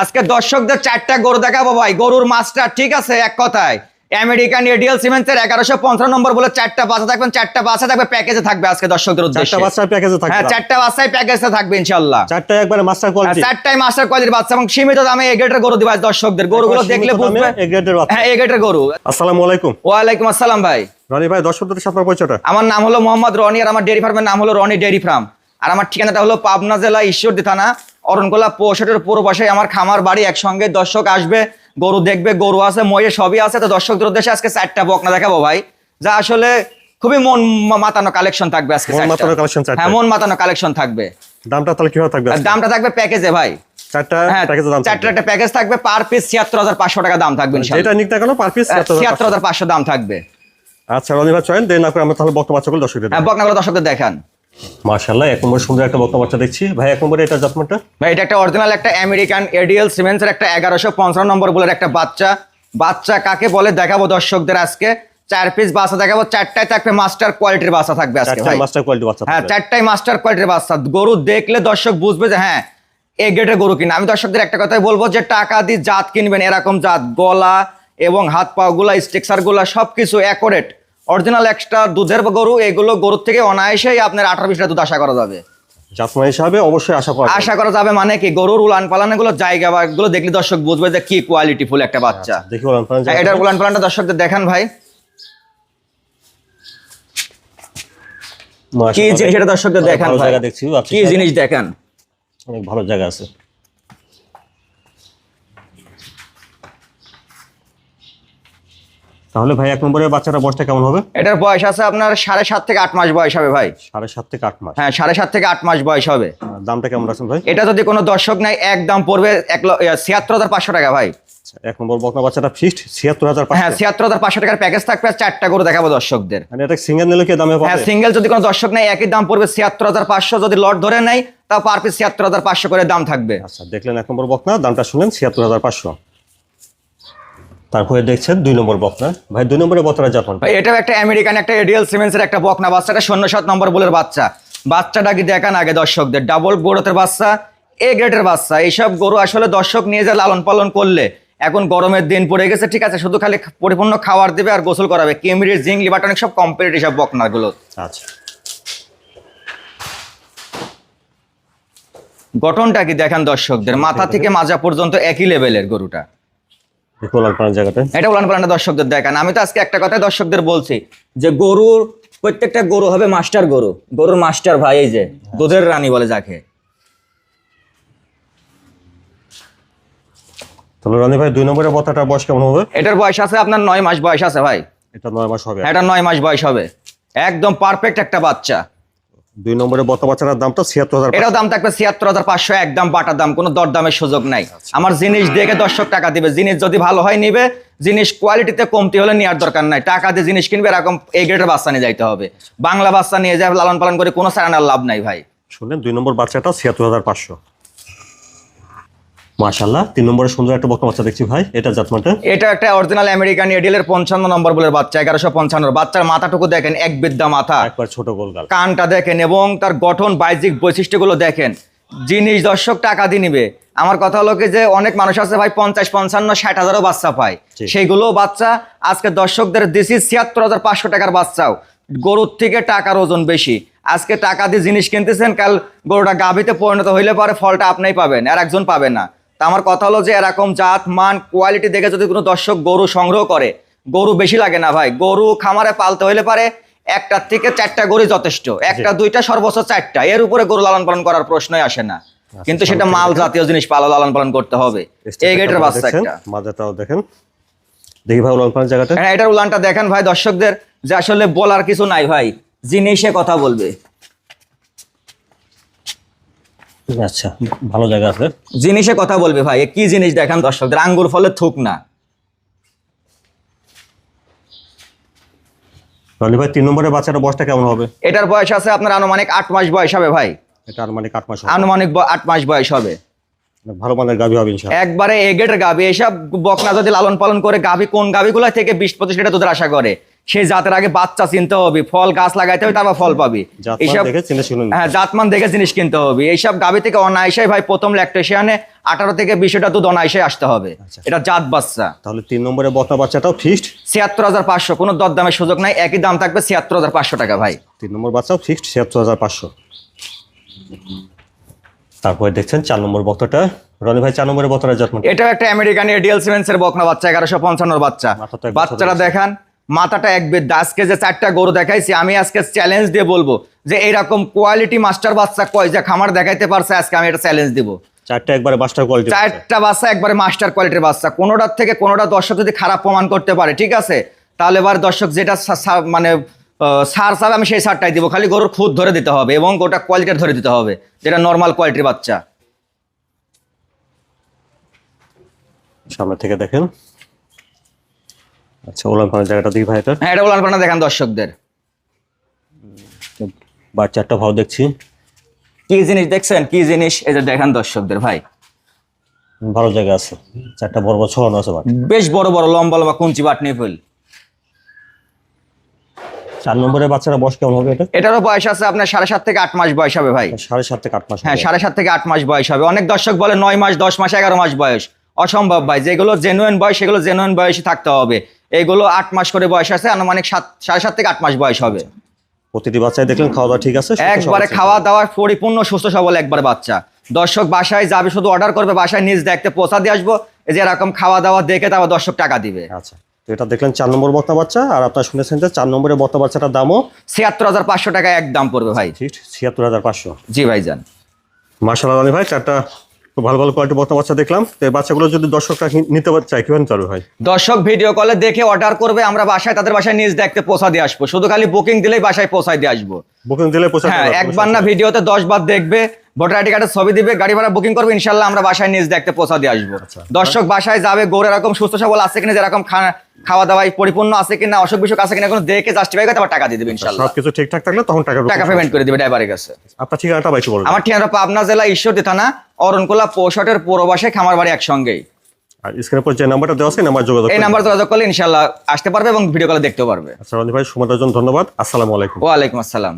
আজকে দর্শকদের চারটা গরু দেখাবো ভাই। গরুর মাস্টার ঠিক আছে এক কথায়। আমেরিকান এডিএল সিমেন্সের এগারোশো পঞ্চান্ন নম্বর বলে চারটা বাচ্চা থাকবেন চারটা বাচ্চা থাকবে প্যাকেজে থাকবে আজকে দর্শকদের উদ্দেশ্যে। প্যাকেজে থাকবে হ্যাঁ চারটা বাচ্চাই প্যাকেজে থাকবে ইনশাল্লাহ চারটা একবারে মাস্টার কোয়ালিটি চারটাই মাস্টার কোয়ালিটির বাচ্চা এবং সীমিত দামে এ গ্রেডের গরু দিবা দর্শকদের। গরুগুলো দেখলে বুঝবে। এ গ্রেডের বাচ্চা। হ্যাঁ এ গ্রেডের গরু। আসসালামু আলাইকুম। ওয়ালাইকুম আসসালাম ভাই। রনি ভাই দর্শকদের সাথে পরিচয়টা? আমার নাম হলো মোহাম্মদ রনি আর আমার ডেয়ারি ফার্মের নাম হলো রনি ডেয়ারি ফার্ম আর আমার ঠিকানাটা হলো পাবনা জেলা ঈশ্বরদী থানা অরণকোলা পৌষটের পুরো পাশে আমার খামার বাড়ি একসঙ্গে দর্শক আসবে গরু দেখবে গরু আছে ময়ে সবই আছে তো দর্শকদের উদ্দেশ্যে আজকে চারটা বকনা দেখাবো ভাই। যা আসলে খুবই মন মাতানো কালেকশন থাকবে আজকে মন মাতানো। হ্যাঁ মন মাতানো কালেকশন থাকবে। দামটা তাহলে কীভাবে থাকবে দামটা থাকবে প্যাকেজে ভাই। চারটা হ্যাঁ প্যাকেজের দাম চারটা একটা প্যাকেজ থাকবে পার পিস ছিয়াত্তর হাজার পাঁচশো টাকা দাম থাকবে ইনশাল্লাহ। যেটা নিক না পার পিস ছিয়াত্তর হাজার পাঁচশো। দাম থাকবে। আচ্ছা রনি ভাই চয়েন দেন আমরা তাহলে বক্তব্য বাচ্চাগুলো দর্শকদের হ্যাঁ বকনাগুলো দর্শকদের দেখান। মাশাআল্লাহ এক নম্বর সুন্দর একটা বাচ্চা দেখছি। ভাই এক নম্বরে এটা জাতমানটা? ভাই এটা একটা অরিজিনাল একটা আমেরিকান এডিএল সিমেন্সের একটা এগারোশো পঞ্চান্ন নম্বর বলে একটা বাচ্চা। বাচ্চা কাকে বলে দেখাবো দর্শকদের আজকে। চার পিস বাসা দেখাবো চারটায় থাকবে মাস্টার কোয়ালিটির বাসা থাকবে আজকে ভাই। মাস্টার কোয়ালিটি বাচ্চা হ্যাঁ। চারটাই মাস্টার কোয়ালিটির বাচ্চা। গরু দেখলে দর্শক বুঝবে যে হ্যাঁ এ গেটের গরু কিনা। আমি দর্শকদের একটা কথাই বলব যে টাকা দিয়ে জাত কিনবেন এরকম জাত গলা এবং হাত পা গুলা স্ট্রাকচারগুলা সবকিছু অ্যাকোরেট অরিজিনাল এক্সট্রা দুধের গরু এগুলো গরুর থেকে অনায়াসেই আপনার আঠারো বিশ লিটার দুধ আশা করা যাবে। জাতমান হিসাবে অবশ্যই আশা করা আশা করা যাবে মানে কি গরুর উলান পালানগুলো জায়গা বা এগুলো দেখলে দর্শক বুঝবে যে কি কোয়ালিটি ফুল একটা বাচ্চা। দেখি বলেন পারেন হ্যাঁ, এটার উলান পালানটা দর্শকদের দেখান ভাই। কি জিনিস এটা দর্শকদের দেখান আচ্ছা, কি জিনিস দেখান? অনেক ভালো জায়গা আছে। তাহলে ভাই এক নম্বরের বাচ্চাটা বয়সটা কেমন হবে? এটার বয়স আছে আপনার সাড়ে সাত থেকে আট মাস বয়স হবে ভাই। সাড়ে সাত থেকে আট মাস। হ্যাঁ সাড়ে সাত থেকে আট মাস বয়স হবে। দামটা কেমন রাখছেন ভাই? এটা যদি কোনো দর্শক নাই এক দাম পড়বে এক ছিয়াত্তর হাজার পাঁচশো টাকা ভাই। আচ্ছা, এক নম্বর বকনা বাচ্চাটা ফিক্সড ছিয়াত্তর হাজার হ্যাঁ ছিয়াত্তর হাজার পাঁচশো টাকার প্যাকেজ থাকবে আর চারটা করে দেখাবো দর্শকদের। মানে এটা সিঙ্গেল নিলে কি দামে হ্যাঁ সিঙ্গেল যদি কোনো দর্শক নেই একই দাম পড়বে ছিয়াত্তর হাজার পাঁচশো যদি লট ধরে নেয় তা পার পিস ছিয়াত্তর হাজার পাঁচশো করে দাম থাকবে। আচ্ছা দেখলেন এক নম্বর বকনা দামটা শুনলেন ছিয়াত্তর হাজার পাঁচশো। তারপরে দেখছেন দুই নম্বর বকনা। ভাই দুই নম্বরের বকনাটা জাপান। ভাই এটাও একটা আমেরিকান একটা এডিএল সিমেন্সের একটা বকনা বাচ্চাটা শূন্য সাত নম্বর বলের বাচ্চা। বাচ্চাটা কি দেখান আগে দর্শকদের ডাবল গ্রোথের বাচ্চা এ গ্রেডের বাচ্চা। এইসব গরু আসলে দর্শক নিয়ে যে লালন পালন করলে এখন গরমের দিন পড়ে গেছে ঠিক আছে শুধু খালি পরিপূর্ণ খাবার দেবে আর গোসল করাবে। কেমরির জিঙ্ক লিভারটনিক সব কমপ্লিট সব বকনাগুলো। আচ্ছা। গঠনটা কি দেখেন দর্শকদের? মাথা থেকে মাজা পর্যন্ত একই লেভেলের গরুটা দেখুন লাল পাড়ার জায়গাটা এটা উলান পালানটা দর্শকদের দেখান। আমি তো আজকে একটা দর্শকদের বলছি যে গরুর প্রত্যেকটা গরু হবে মাস্টার গরু। গরুর মাস্টার ভাই এই যে দুধের রানী বলে যাকে। তাহলে রনি ভাই দুই নম্বরের বকনাটার বয়স কেমন হবে? এটার বয়স আছে আপনার নয় মাস বয়স আছে ভাই। এটা নয় মাস হবে। এটা নয় মাস বয়স হবে। একদম পারফেক্ট একটা বাচ্চা। দুই নম্বরের বাচ্চার দাম দামটা ছিয়াত্তর হাজার এটাও দাম থাকবে ছিয়াত্তর হাজার পাঁচশো একদম বাটার দাম কোনো দরদামের সুযোগ নাই। আমার জিনিস দেখে দর্শক টাকা দিবে জিনিস যদি ভালো হয় নিবে জিনিস কোয়ালিটিতে কমতি হলে নেওয়ার দরকার নাই। টাকা দিয়ে জিনিস কিনবে এরকম এই গ্রেডের বাচ্চা নিয়ে যাইতে হবে। বাংলা বাচ্চা নিয়ে যায় লালন পালন করে কোনো সারানার লাভ নাই ভাই। শুনলেন দুই নম্বর বাচ্চাটা ছিয়াত্তর হাজার পাঁচশো। মাশাল্লাহ তিন নম্বরে সুন্দর একটা বকনা বাচ্চা দেখছি ভাই এটা জাতমানটা? এটা একটা অরিজিনাল আমেরিকান এডিএলের পঞ্চান্ন নম্বর বলে বাচ্চা এগারোশো পঞ্চান্ন। বাচ্চার মাথাটুকু দেখেন এক বিদ্যা মাথা। একবার ছোট গোলগাল। কানটা দেখেন এবং তার গঠন বাহ্যিক বৈশিষ্ট্যগুলো দেখেন। জিনিস দর্শক টাকা দিয়ে নিবে। আমার কথা হলো কি যে অনেক মানুষ আছে ভাই পঞ্চাশ পঞ্চান্ন ষাট হাজারও বাচ্চা পায়। সেইগুলো বাচ্চা আজকে দর্শকদের দিছি ছিয়াত্তর হাজার পাঁচশো টাকার বাচ্চাও। গরুর থেকে টাকার ওজন বেশি। আজকে টাকা দিয়ে জিনিস কিনতেছেন কাল গরুটা গাভীতে পরিণত হইলে পরে ফলটা আপনিই পাবেন আর একজন পাবে না। তা আমার কথা হলো যে এরকম জাত মান কোয়ালিটি দেখে যদি কোনো দর্শক গরু সংগ্রহ করে গরু বেশি লাগে না ভাই। গরু খামারে পালতে হইলে পারে একটার থেকে চারটা গরু যথেষ্ট। একটা দুইটা সর্বোচ্চ চারটা। এর উপরে গরু লালন পালন করার প্রশ্নই আসে না। কিন্তু সেটা মাল জাতীয় জিনিস পালা লালন পালন করতে হবে। এই গেটের বাচ্চা একটা। মাজাটাও দেখেন। দেখি ভাই লাল পাড়ার জায়গাটা। হ্যাঁ এটার উলানটা দেখেন ভাই দর্শকদের যে আসলে বলার কিছু নাই ভাই। জিনিসে কথা বলবে। আচ্ছা ভালো জায়গা আছে। জিনিসে কথা বলবে ভাই কি জিনিস দেখান দর্শকদের? আঙ্গুর ফলে থুক না। রনি ভাই তিন নম্বরের বাচ্চাটা বয়সটা কেমন হবে? এটার বয়স আছে আপনার আনুমানিক আট মাস বয়স হবে ভাই। এটা আনুমানিক আট মাস আনুমানিক আট মাস বয়স হবে। ভালো মানের গাভী হবে ইনশাআল্লাহ। একবারে এগেটের গাভি এসব বকনা যদি লালন পালন করে গাভি কোন গাভিগুলা থেকে বিশ পঁচিশ লিটার দুধের আশা করে? সেই জাতের আগে বাচ্চা চিনতে হবে ফল গাছ লাগাইতে হবে তারপর ফল পাবি। এইসব হ্যাঁ জাতমান দেখে জিনিস কিনতে হবে। এইসব গাভি থেকে অনায়াসাই ভাই প্রথম ল্যাকটেশিয়ানে আঠারো থেকে বিশটা দুধ অনায়াসাই আসতে হবে। আচ্ছা। এটা জাত বাচ্চা। তাহলে তিন নম্বরে বকনা বাচ্চাটাও ফিক্সড ছিয়াত্তর হাজার পাঁচশো কোনো দরদামের সুযোগ নাই একই দাম থাকবে ছিয়াত্তর হাজার পাঁচশো টাকা ভাই। তিন নম্বর বাচ্চাও ফিক্সড ছিয়াত্তর হাজার পাঁচশো। তারপরে দেখছেন চার নম্বর বক্তাটা রনি ভাই চার নম্বরের বক্তার জাতমান। এটাও একটা আমেরিকান এডিএল সিমেন্সের বকনা বাচ্চা এগারোশো পঞ্চান্নর বাচ্চা। বাচ্চাটা দেখান। মাথাটা এক বেদ। আজকে যে চারটা গরু দেখাইছি আমি আজকে চ্যালেঞ্জ দিয়ে বলব যে এইরকম কোয়ালিটি মাস্টার বাচ্চা কয় যে খামার দেখাইতে পারছে আজকে আমি এটা চ্যালেঞ্জ দিব। চারটা একবারে মাস্টার কোয়ালিটি চারটা বাচ্চা একবারে মাস্টার কোয়ালিটির বাচ্চা। কোনোটার থেকে কোনোটা দর্শক যদি খারাপ প্রমাণ করতে পারে ঠিক আছে? তাহলে এবার দর্শক যেটা মানে সার চাবে আমি সেই সারটাই দিব। খালি গরুর খুদ ধরে দিতে হবে এবং গোটা কোয়ালিটির ধরে দিতে হবে যেটা নর্মাল কোয়ালিটির বাচ্চা। সামনে থেকে দেখেন। আচ্ছা ওলান পানের জায়গাটা দিই ভাই এটা হ্যাঁ এটা বলার দেখান দর্শকদের। বাচ্চাটা ভালো দেখছি। কি জিনিস দেখছেন? কি জিনিস? যে দেখান দর্শকদের ভাই। ভালো জায়গা আছে। চারটা বড় বড় ছড়ানো আছে বাট। বেশ বড় বড় লম্বা লম্বা কুঞ্চি বাটনি ফুল। চার নম্বরের বাচ্চারা বয়স কেমন হবে এটা? এটারও বয়স আছে আপনার সাড়ে সাত থেকে আট মাস বয়স হবে ভাই। সাড়ে সাত থেকে আট মাস হ্যাঁ সাড়ে সাত থেকে আট মাস বয়স হবে। অনেক দর্শক বলে নয় মাস দশ মাস এগারো মাস বয়স। অসম্ভব ভাই যেগুলো জেনুইন বয়স সেগুলো জেনুইন বয়সই থাকতে হবে। এগুলো আট মাস করে বয়স আছে আনুমানিক সাত সাড়ে সাত থেকে আট মাস বয়স হবে। প্রতিটি বাচ্চায় দেখলেন খাওয়া দাওয়া ঠিক আছে একবারে খাওয়া দাওয়া পরিপূর্ণ সুস্থ সবল একবার বাচ্চা। দর্শক বাসায় যাবে শুধু অর্ডার করবে বাসায় নিজ দেখতে পৌঁছা দিয়ে আসব। এই যে এরকম খাওয়া দাওয়া দেখে তারপর দর্শক টাকা দিবে। আচ্ছা তো এটা দেখলেন চার নম্বর বক্তা বাচ্চা আর আপনার শুনেছেন যে চার নম্বরের বক্তা বাচ্চাটার দামও ছিয়াত্তর হাজার পাঁচশো টাকা এক দাম পড়বে ভাই। ছিয়াত্তর হাজার পাঁচশো। জি ভাইজান। মার্শাল আলী ভাই চারটা ভালো ভালো কোয়ালিটি বর্তমান বাচ্চা দেখলাম। তো এই বাচ্চাগুলো যদি দর্শকরা নিতে চায় কীভাবে চালু ভাই? দর্শক ভিডিও কলে দেখে অর্ডার করবে আমরা বাসায় তাদের বাসায় নিজ দেখতে পোষা দিয়ে আসব। শুধু খালি বুকিং দিলেই বাসায় পোষায় দিয়ে আসব। বুকিং দিলে পোষা হ্যাঁ একবার না ভিডিওতে দশ বার দেখবে ভোটার আইডি কার্ডের ছবি দিবে গাড়ি ভাড়া বুকিং করবে ইনশাল্লাহ আমরা বাসায় নিজ দেখতে পৌঁছা দিয়ে আসব। আচ্ছা। দর্শক বাসায় যাবে গৌর এরকম সুস্থ সবল আছে কিনা যেরকম খাওয়া দাওয়ায় পরিপূর্ণ আছে কিনা অসুখ বিসুখ আছে কিনা কোনো দেখে জাস্টিফাই করে তারপর টাকা দিয়ে দেবে ইনশাল্লাহ সবকিছু ঠিকঠাক থাকলে তখন টাকা টাকা পেমেন্ট করে দিবে ড্রাইভারের কাছে। আপনার ঠিকানাটা একটু বলবেন আমার ঠিকানা পাবনা জেলা ঈশ্বরদী থানা অরণকোলা পৌষটের পৌরবাসে খামার বাড়ি একসঙ্গেই। আর স্ক্রিনের পর যে নাম্বারটা দেওয়া আছে নাম্বার যোগাযোগ এই করবেন। নাম্বার যোগাযোগ করলে ইনশাল্লাহ আসতে পারবে এবং ভিডিও কলে দেখতে পারবে। আচ্ছা রনি ভাই সময় জন্য ধন্যবাদ। আসসালামু আলাইকুম। ওয়ালাইকুম আসসালাম।